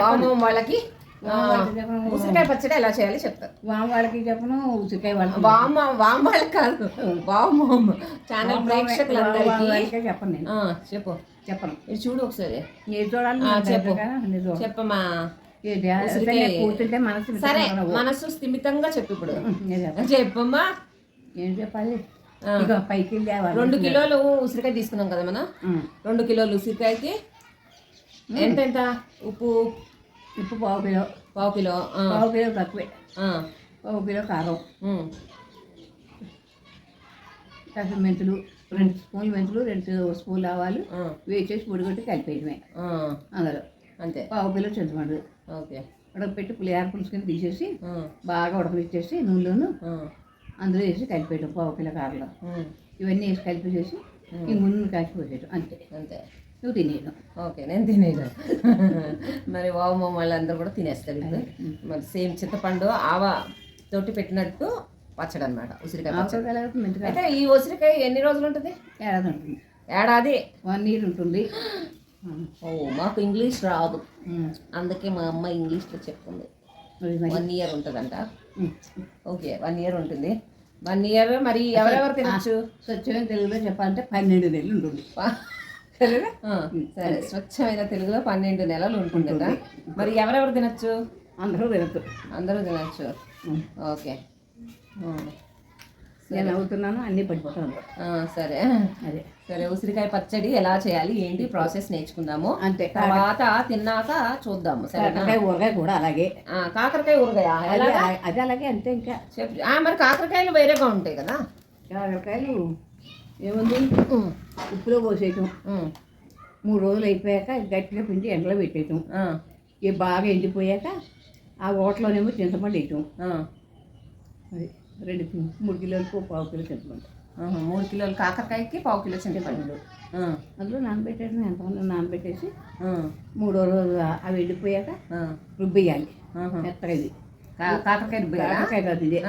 వామం వాళ్ళకి. ఉసిరికాయ పచ్చడి ఎలా చేయాలి చెప్తారు వామ వాళ్ళకి చెప్పను ఉసిరికాయ వాళ్ళకి వామ వామ వాళ్ళకి కాదు. వామం ఛానల్ ప్రేక్షకులందరికీ. వాళ్ళకే చెప్పను నేను. ఆ, చెప్పు. చెప్పను. ఇది చూడు ఒకసారి. నేను చూడాలి? చెప్పు. చెప్పమ్మా. కూర్చుంటే మనసు సరే మనసు స్థిమితంగా చెప్పు ఇప్పుడు. చెప్పమ్మా. ఏం చెప్పాలి? పైకి రెండు కిలోలు ఉసిరికాయ తీసుకున్నాం కదా మనం. రెండు కిలోలు ఉసిరికాయకి. ఎంత ఎంత ఉప్పు ఉప్పు పావు కిలో. పావు కిలో పావు కిలో తక్కువే. పావు కిలో కారం. కాస్త మెంతులు రెండు స్పూన్లు మెంతులు రెండు స్పూన్లు ఆవాలు వేసేసి పొడిగొట్టి కలిపేయడమే. అందులో. అంతే. పావు కిలో చింతపండు. ఓకే. ఉడకపెట్టి పులిహార పులుసుకొని తీసేసి బాగా ఉడకనిచ్చేసి నూనెలోను అందులో వేసి కలిపేయడం పావు కిలో కారంలో. ఇవన్నీ వేసి కలిపేసేసి ఈ ముందు కాసిపోసేయడం అంతే. అంతే. నువ్వు తినేయడం. ఓకే నేను తినేది మరి వామ వాళ్ళందరూ కూడా తినేస్తారు ఇప్పుడు. మరి సేమ్ చింతపండు ఆవ తోటి పెట్టినట్టు పచ్చడి అనమాట ఉసిరికాయ పచ్చడి. అయితే ఈ ఉసిరికాయ ఎన్ని రోజులు ఉంటుంది? ఏడాది ఉంటుంది. ఏడాది? వన్ ఇయర్ ఉంటుంది. ఓ మాకు ఇంగ్లీష్ రాదు. అందుకే మా అమ్మ ఇంగ్లీష్లో చెప్తుంది. వన్ ఇయర్ ఉంటుందంట. ఓకే వన్ ఇయర్ ఉంటుంది. వన్ ఇయర్ మరి ఎవరెవరు తినచ్చు? స్వచ్ఛమైన తెలుగులో చెప్పాలంటే పన్నెండు నెలలు ఉంటుంది. సరే. స్వచ్ఛమైన తెలుగులో పన్నెండు నెలలు ఉంటుందట మరి ఎవరెవరు తినచ్చు? అందరూ తినద్దు అందరూ తినచ్చు. ఓకే. నేను అవుతున్నాను అన్నీ పడిపోతాను సరే. అదే. సరే ఉసిరికాయ పచ్చడి ఎలా చేయాలి ఏంటి ప్రాసెస్ నేర్చుకుందాము. అంతే. తర్వాత తిన్నాక చూద్దాము కాకరకాయ ఊరగాయ కూడా అలాగే. కాకరకాయ ఊరగాయ అది అలాగే అంతే ఇంకా. చెప్పు. ఆ, మరి కాకరకాయలు వేరేగా ఉంటాయి కదా. కాకరకాయలు ఏముంది? ఉప్పులో పోసేయటం మూడు రోజులు అయిపోయాక గట్టిగా పిండి ఎండలో పెట్టేయటం ఇవి బాగా ఎండిపోయాక ఆ ఓటలోనేమో చింతపండు వేయటం. అది రెండు మూడు కిలోలకు పావు కిలో చింతపండు. మూడు కిలోలు కాకరకాయకి పావు కిలో చింతపండు. అందులో నానబెట్టేసి ఎంతమంది నానబెట్టేసి మూడో రోజు అవి ఎండిపోయాక రుబ్బేయాలి. ఆహా. మెత్తగా ఇది. కాకరకాయ రుబ్బారా? కాకరకాయ కాదు ఇదే.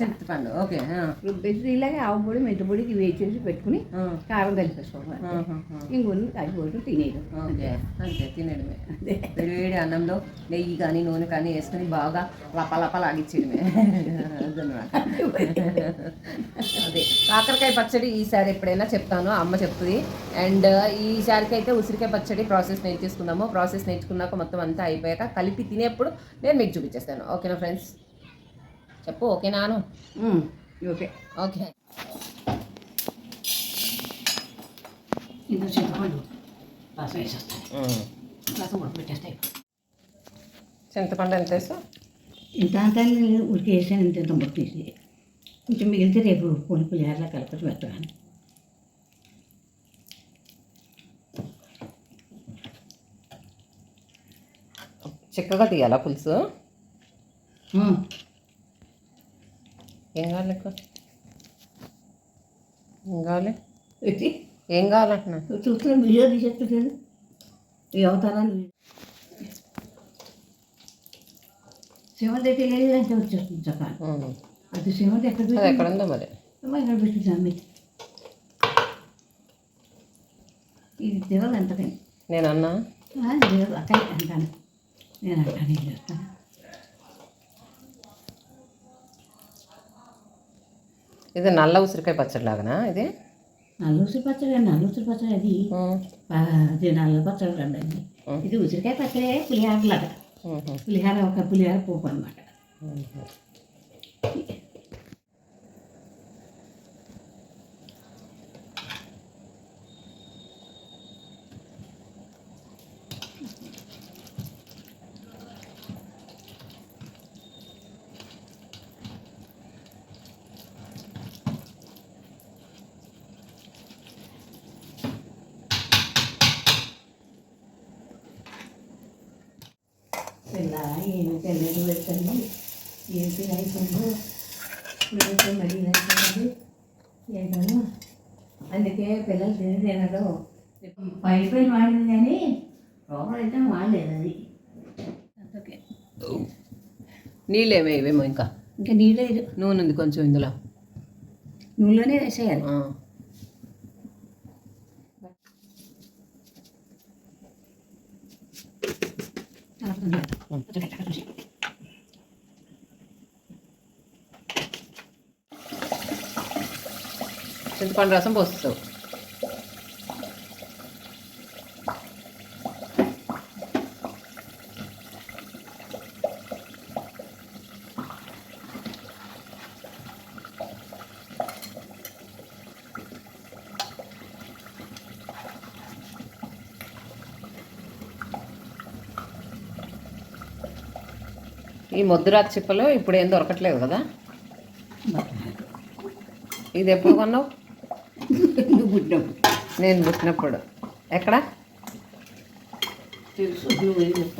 చింతపండు. ఓకే రుబ్బేసి ఇలాగే ఆవు పొడి మెంతి పొడికి వేసేసి పెట్టుకుని ఆ, కారం కలిపేసుకోవాలి. ఇంకొన్ని కాలిపోవడం తినేయడం. ఓకే అంతే తినడమే అదే వేడి వేడి అన్నంలో నెయ్యి కానీ నూనె కానీ వేసుకొని బాగా లప లప లాగించడమే. అదనమాట. అదే. కాకరకాయ పచ్చడి ఈసారి ఎప్పుడైనా చెప్తాను అమ్మ చెప్తుంది. అండ్ ఈసారికి అయితే ఉసిరికాయ పచ్చడి ప్రాసెస్ నేర్చేసుకుందాము. ప్రాసెస్ నేర్చుకున్నాక మొత్తం అంతా అయిపోయాక కలిపి తినేప్పుడు నేను మీకు చూపించేస్తాను. ఓకేనా ఫ్రెండ్స్? చెప్పు ఓకేనాను ఉమ్, ఓకే. ఓకే. ఇందులో చింతపండు రసం వేసేస్తాయి రసం ఉడకబెట్టేస్తాయి చింతపండు ఎంత వేస్తావు ఇంత అంతా ఉడికి వేసాను ఇంత ఇంత ముక్క తీసి కొంచెం మిగిలితే రేపు పొలి పులిహారలా కలపచ్చు మెత్తగా చిక్కగా తీయాలా పులుసు? ఏం కావాలి నీకు? ఏం కావాలి? ఏం కావాలంటున్నా? చూస్తున్నా వీడియో తీసేస్తుంది ఈ అవతారాన్ని శివంతి తెలియదు అంటే వచ్చేస్తుంది చక్క ఉమ్. అది శివంతి ఎక్కడ ఎక్కడ ఉందో మరి? ఇక్కడ పెట్టింది అమ్మి ఇది తినదు ఎంతకని నేను అన్నా లేదు అక్కడ అంటాను. నేను అంటాను ఏం చేస్తాను. ఇది నల్ల ఉసిరికాయ పచ్చడి లాగానా ఇది నల్ల ఉసిరి పచ్చడి అండి నల్ల ఉసిరి పచ్చడి అది ఉమ్. ఆ, అది నల్ల పచ్చడి అండి అది ఇది ఉసిరికాయ పచ్చడి పులిహార లాగా ఉహు. పులిహార ఒక పులిహార పోపు అనమాట పిల్ల ఏమి తెల్లది పెడుతుంది ఏంటి అయిపోయిందో ఇప్పుడు మరీ అయిపోయింది ఏంటో అందుకే పిల్లలు తిని తినడం పైన పైన వాడింది కానీ లోపల అయితే వాడలేదు అది. అందుకే. నీళ్ళు ఏమేవేమో ఇంకా. ఇంకా నీళ్ళు నూనె ఉంది కొంచెం ఇందులో. నూనెలోనే వేసేయాలి ఆ. చింతపండు రసం పోస్తావు ఈ ముద్దురాజ చిప్పలు ఇప్పుడు ఏం దొరకట్లేదు కదా? ఇది ఎప్పుడు కొన్నావు? నేను పుట్టినప్పుడు. ఎక్కడ?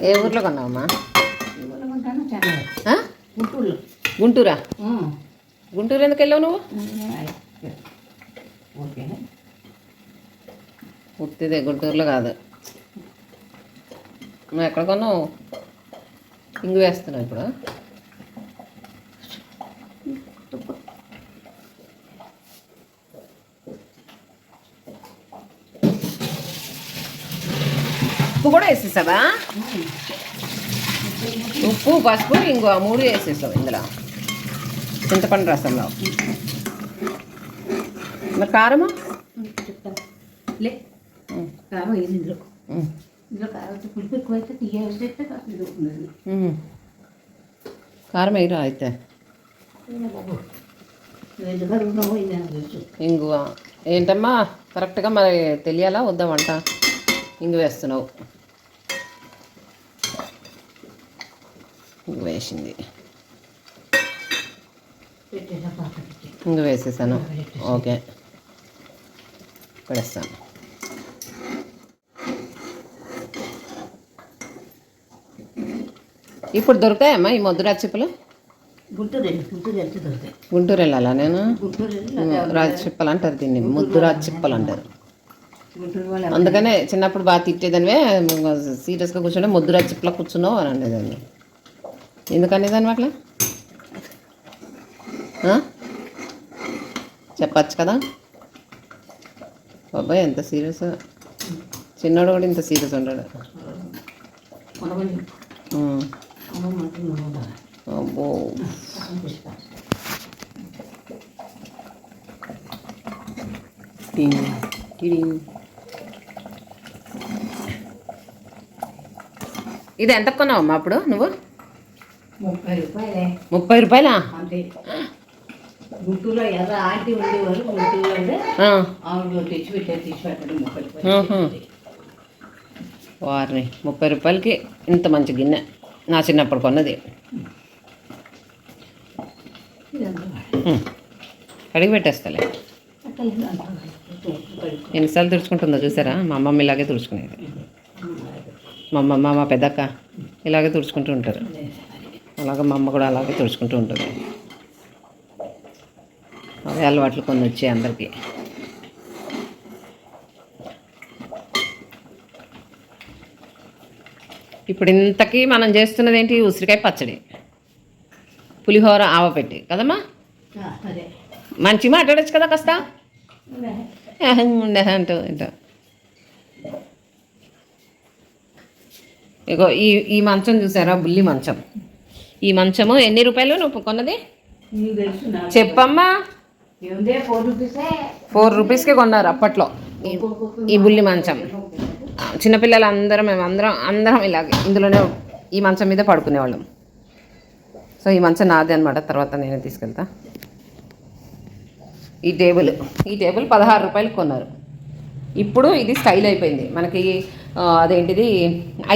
ఏం ఊర్లో కొన్నావమ్మా? గుంటూరా. గుంటూరు ఎందుకు వెళ్ళావు నువ్వు? ఉత్తిదే గుంటూరులో కాదు. నువ్వు ఎక్కడ కొన్నావు? ఇంగు వేస్తున్నావు ఇప్పుడు. ఉప్పు కూడా వేసేసావా? ఉప్పు పసుపు ఇంకో మూడు వేసేసావు ఇందులో. చింతపండు రసంలో. మరి కారమా? కారం వేసి ఇందులో కారం పులుపు ఎక్కువైతే తీయ వేస్తే కాస్త ఇది అవుతుంది ఉమ్. కారం వేయరా అయితే? ఇంగువ. ఏంటమ్మా? కరెక్ట్గా మరి తెలియాలా? వద్దా వంట? ఇంగు వేస్తున్నావు. ఇంగు వేసింది. ఇంగు వేసేసాను. ఓకే. పడేస్తాను. ఇప్పుడు దొరుకుతాయమ్మా ఈ ముద్దురా చిప్పలు గుంటూరు దొరుకుతాయి. వెళ్ళాలా నేను? రాజ చిప్పలు అంటారు దీన్ని ముద్దురాజ చిప్పలు అంటారు. అందుకనే చిన్నప్పుడు బాగా తిట్టేదానివే సీరియస్గా కూర్చుంటే ముద్దురా చిప్పలో కూర్చున్నావు అని అనేదాన్ని. ఎందుకనేదాన్ని అట్లా? చెప్పచ్చు కదా? బాబాయ్ ఎంత సీరియస్? చిన్నోడు కూడా ఇంత సీరియస్ ఉంటాడు అబ్బో. టింగ్, టిడింగ్. ఇది ఎంత కొన్నావమ్మా అప్పుడు నువ్వు? ముప్పై రూపాయలే. ముప్పై రూపాయలా? గుంటూరులో ఎర్ర ఆంటీ ఉండేవారు గుంటూరులో ఆవిడ తెచ్చి పెట్టారు తెచ్చి పెట్టడం ముప్పై. రూపాయలు వారిని ముప్పై రూపాయలకి ఇంత మంచి గిన్నె. నా చిన్నప్పుడు కొన్నది. కడిగి పెట్టేస్తాలే. ఎన్నిసార్లు తుడుచుకుంటుందో చూసారా? మా అమ్మమ్మ ఇలాగే తుడుచుకునేది. మా అమ్మమ్మ మా పెద్దక్క ఇలాగే తుడుచుకుంటూ ఉంటారు. అలాగే మా అమ్మ కూడా అలాగే తుడుచుకుంటూ ఉంటుంది. అవే అలవాట్లు కొన్ని వచ్చాయి అందరికీ. ఇప్పుడు ఇంతకీ మనం చేస్తున్నది ఏంటి? ఉసిరికాయ పచ్చడి. పులిహోర ఆవపెట్టి కదమ్మా? మంచి మాట్లాడచ్చు కదా కాస్త? ఉండే అంటూ ఏంటో ఇగో ఈ ఈ మంచం చూసారా? బుల్లి మంచం. ఈ మంచము ఎన్ని రూపాయలు నువ్వు కొన్నది? చెప్పమ్మా. ఫోర్ రూపీసే. ఫోర్ రూపీస్కే కొన్నారు అప్పట్లో. ఈ- బుల్లి మంచం. చిన్నపిల్లలు అందరం మేము అందరం అందరం ఇలాగే ఇందులోనే ఈ మంచం మీద పడుకునేవాళ్ళం. సో ఈ మంచం నాదే అనమాట తర్వాత నేనే తీసుకెళ్తా. ఈ టేబుల్ ఈ టేబుల్ పదహారు రూపాయలు కొన్నారు. ఇప్పుడు ఇది స్టైల్ అయిపోయింది. మనకి అదేంటిది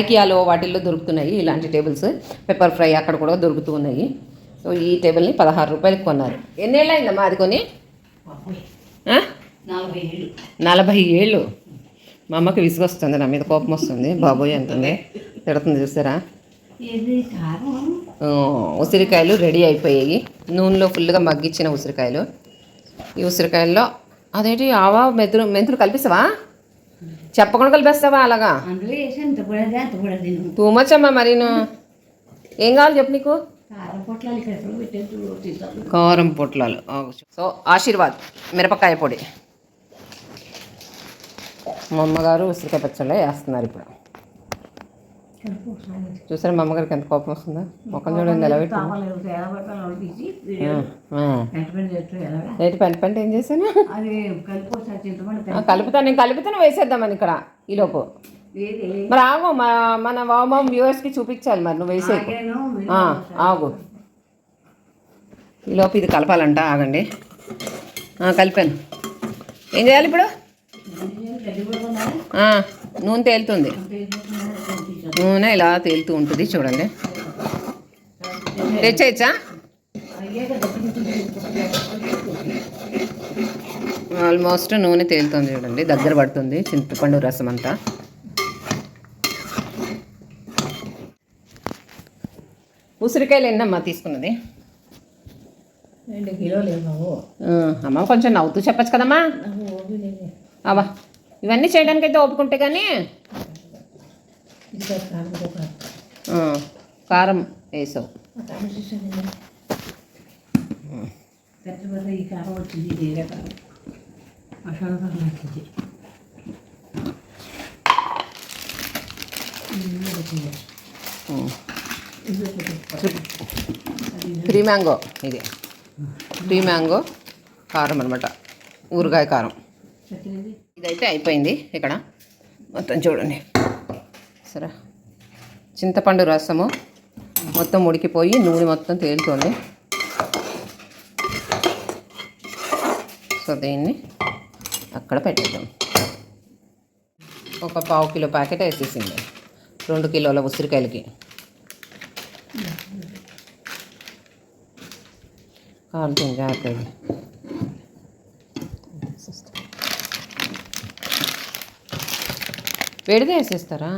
ఐకియాలో వాటిల్లో దొరుకుతున్నాయి ఇలాంటి టేబుల్స్. పెప్పర్ ఫ్రై అక్కడ కూడా దొరుకుతూ ఉన్నాయి. సో ఈ టేబుల్ని పదహారు రూపాయలకి కొన్నారు. ఎన్నేళ్ళు అయిందమ్మా అది కొని? నలభై ఏళ్ళు. మా అమ్మకి విసుగొస్తుంది నా మీద కోపం వస్తుంది. బాబోయ్ అంటుంది. తిడుతుంది చూసారా? ఉసిరికాయలు రెడీ అయిపోయాయి. నూనెలో ఫుల్గా మగ్గిచ్చిన ఉసిరికాయలు. ఈ ఉసిరికాయల్లో అదేంటి ఆవా మెంతులు మెంతులు కలిపిస్తావా చెప్పకుండా కలిపేస్తావా అలాగా? టూ మచ్ అమ్మా మరీను. ఏం కావాలి చెప్పు నీకు? కారం పొట్లాలు సో ఆశీర్వాద్ మిరపకాయ పొడి. మా అమ్మగారు ఉసిరికాయ పచ్చళ్ళే వేస్తున్నారు ఇప్పుడు. చూసారా మా అమ్మగారికి ఎంత కోపం వస్తుందో? మొక్కం చూడండి ఎలా రేటు పెంట పెంట ఏం చేశాను? కలుపుతాను నేను కలుపుతాను వేసేద్దామని ఇక్కడ ఈలోపు మరి ఆగు మా మన వామం వ్యూవర్స్కి చూపించాలి మరి నువ్వు వేసే ఆగు. ఈలోపు ఇది కలపాలంట ఆగండి. కలిపాను. ఏం చేయాలి ఇప్పుడు? నూనె తేలుతుంది. నూనె ఇలా తేలుతూ ఉంటుంది చూడండి. తెచ్చేయచ్చా? ఆల్మోస్ట్ నూనె తేలుతుంది చూడండి. దగ్గర పడుతుంది చింతపండు రసం అంతా. ఉసిరికాయలు ఎన్నమ్మా తీసుకున్నది. రెండు కిలోలు అమ్మ కొంచెం నవ్వుతూ చెప్పచ్చు కదమ్మా. అబ్బా ఇవన్నీ చేయడానికి అయితే ఓపుకుంటే కానీ కారం వేసావు. పెద్ద పెద్ద ఈ కారం వచ్చింది ఇది వేరే కారం మసాలా కారం వచ్చింది. ఉమ్. త్రీ మ్యాంగో ఇది. త్రీ మ్యాంగో కారం అనమాట ఊరగాయ కారం. ఇదైతే అయిపోయింది ఇక్కడ. మొత్తం చూడండి. సరే. చింతపండు రసము మొత్తం ఉడికిపోయి నూనె మొత్తం తేలుతుంది. సో దీన్ని అక్కడ పెట్టేద్దాం. ఒక పావు కిలో ప్యాకెట్ వేసేసింది. రెండు కిలోల ఉసిరికాయలకి. కాలుతుంది జాగ్రత్తగా వేడిగా వేసేస్తారా?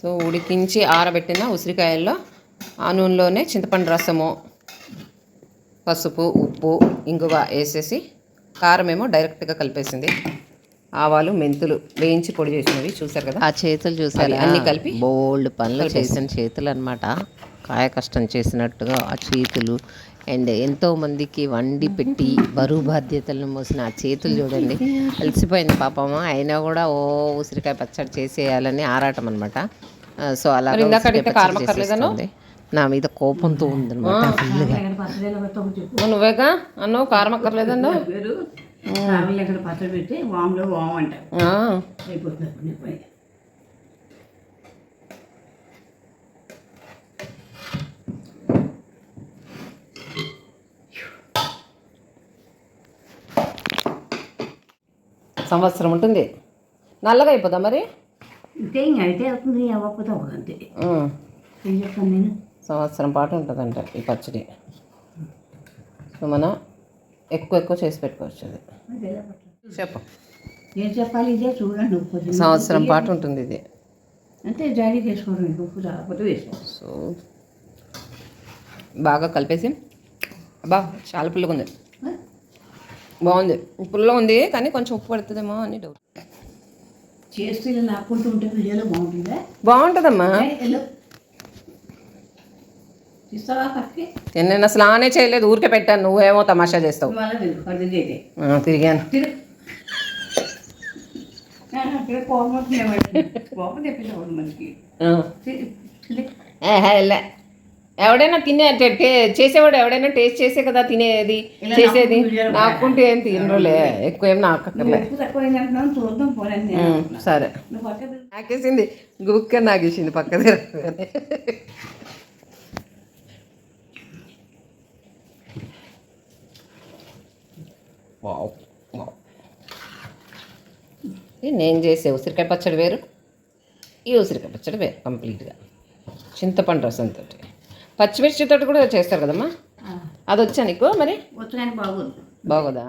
సో ఉడికించి ఆరబెట్టిన ఉసిరికాయల్లో ఆ నూనెలోనే చింతపండు రసము పసుపు ఉప్పు ఇంగువ వేసేసి కారం ఏమో డైరెక్ట్గా కలిపేసింది. ఆవాలు మెంతులు వేయించి పొడి చేసినవి చూసారు కదా? ఆ చేతులు చూసారు అన్నీ కలిపి బోల్డ్ పనులు. చేసిన చేతులు అనమాట కాయ కష్టం చేసినట్టుగా ఆ చేతులు అండ్ ఎంతో మందికి వండి పెట్టి బరువు బాధ్యతలను మోసిన ఆ చేతులు చూడండి. అలసిపోయింది పాపము అయినా కూడా ఓ ఉసిరికాయ పచ్చడి చేసేయాలని ఆరాటం అనమాట సో అలా? నా మీద కోపంతో ఉందన్నమాట ఫుల్గా నువ్వేగా అన్నావు కారం అక్కర్లేదన్నా పెట్టి వాములో వాము అంటారు ఆ, అయిపోతుంది అప్పుడు నీ పని సంవత్సరం ఉంటుంది. నల్లగా అయిపోదా మరి? అయితే అవుతుంది అవ్వకపోతే అవ్వదు అంతే. ఆ, ఏం చెప్తాను నేను? సంవత్సరం పాటు ఉంటుందంట ఈ పచ్చడి. సో మనం ఎక్కువ ఎక్కువ చేసి పెట్టుకోవచ్చు అది. చెప్పు. ఏం చెప్పాలి ఇదే? చూడండి ఉప్పు. సంవత్సరం పాటు ఉంటుంది ఇది. అంతే జాడీ వేసుకోవడం ఇంక ఉప్పు రాకపోతే వేసుకో. సో బాగా కలిపేసి అబ్బా చాలా పుల్లగా ఉంది బాగుంది. పుల్లగా ఉంది కానీ కొంచెం ఉప్పు పడుతుందేమో అని డౌట్ చేస్తూ ఇలా నాకుంటూ ఉంటే వీడియోలో బాగుంటుందా? బాగుంటుందమ్మా. నేను అసలు ఆనే చేయలేదు ఊరికే పెట్టాను నువ్వేమో తమాషా చేస్తావు. తిరిగాను. కోపం. కోపం తెప్పించకూడదు మనకి. ఎవడైనా తినే చేసేవాడు ఎవడైనా టేస్ట్ చేసే కదా తినేది చేసేది నాకుంటే ఏం తినరులే ఎక్కువ ఏం నాకక్కర్లే. సరే. నాకేసింది గుక్క నాగేసింది పక్క తిరగగానే. Wow wow. ఇది నేను చేసే ఉసిరికాయ పచ్చడి వేరు ఈ ఉసిరికాయ పచ్చడి వేరు కంప్లీట్గా చింతపండు రసంతో పచ్చిమిర్చితో కూడా చేస్తారు కదమ్మా? అది వచ్చా నీకు? మరి? బాగోదా?